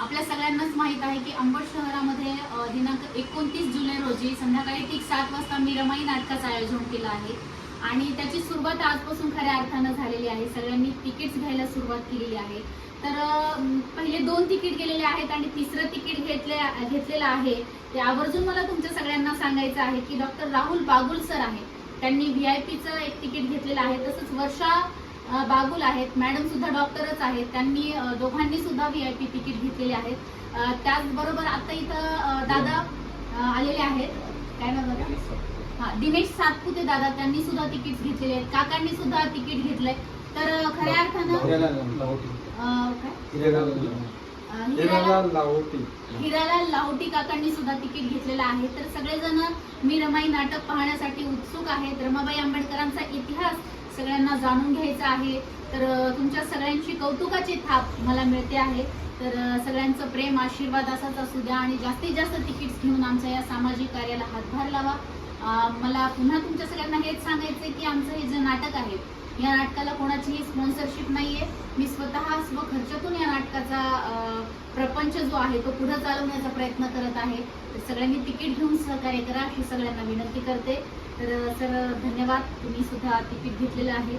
आपल्या सगळ्यांनाच माहीत आहे की अंबड शहरामध्ये दिनांक एकोणतीस जुलै रोजी संध्याकाळी ठीक सात वाजता मी रमाई नाटकाचं आयोजन केलं आहे. आणि त्याची सुरुवात आजपासून खऱ्या अर्थानं झालेली आहे. सगळ्यांनी तिकीट्स घ्यायला सुरुवात केलेली आहे. तर पहिले दोन तिकीट गेलेले आहेत आणि तिसरं तिकीट घेतले घेतलेलं आहे. ते आवर्जून मला तुमच्या सगळ्यांना सांगायचं आहे की डॉक्टर राहुल बागुल सर आहे. त्यांनी व्ही आय पीचं एक तिकीट घेतलेलं आहे. तसंच वर्षा बागुल आहेत. मॅडम सुद्धा डॉक्टरच आहेत. त्यांनी दोघांनी सुद्धा व्ही आय पी तिकीट घेतलेले आहेत. त्याचबरोबर आता इथं दादा आलेले आहेत. काय नाव बघा हा दिनेश सातपुते दादा. त्यांनी सुद्धा तिकीट घेतलेले आहेत. काकांनी सुद्धा तिकीट घेतलंय. तर खऱ्या अर्थानं हिराला हिरालाल लाहोटी काकांनी सुद्धा तिकीट घेतलेलं आहे. तर सगळेजण मी रमाई नाटक पाहण्यासाठी उत्सुक आहेत. रमाबाई आंबेडकरांचा इतिहास सगळ्यांना जाणून घ्यायचं आहे. तर तुमच्या सगळ्यांची कौतुकाची थाप मला मिळते आहे. तर सगळ्यांचं प्रेम आशीर्वाद असाच असू द्या आणि जास्तीत जास्त तिकीट्स घेऊन आमच्या या सामाजिक कार्याला हातभार लावा. मला पुन्हा तुमच्या सगळ्यांना हेच सांगायचं की आमचं हे जे नाटक आहे या नाटकाला कोणाचीही स्पॉन्सरशिप नाही आहे मी स्वतः स्वखर्चातून या नाटकाचा प्रपंच जो आहे तो पुढे चालवण्याचा प्रयत्न करत आहे. तर सगळ्यांनी तिकीट घेऊन सहकार्य करा ही सगळ्यांना विनंती करते. तर सर धन्यवाद. तुम्ही सुद्धा तिकीट घेतलेलं आहे.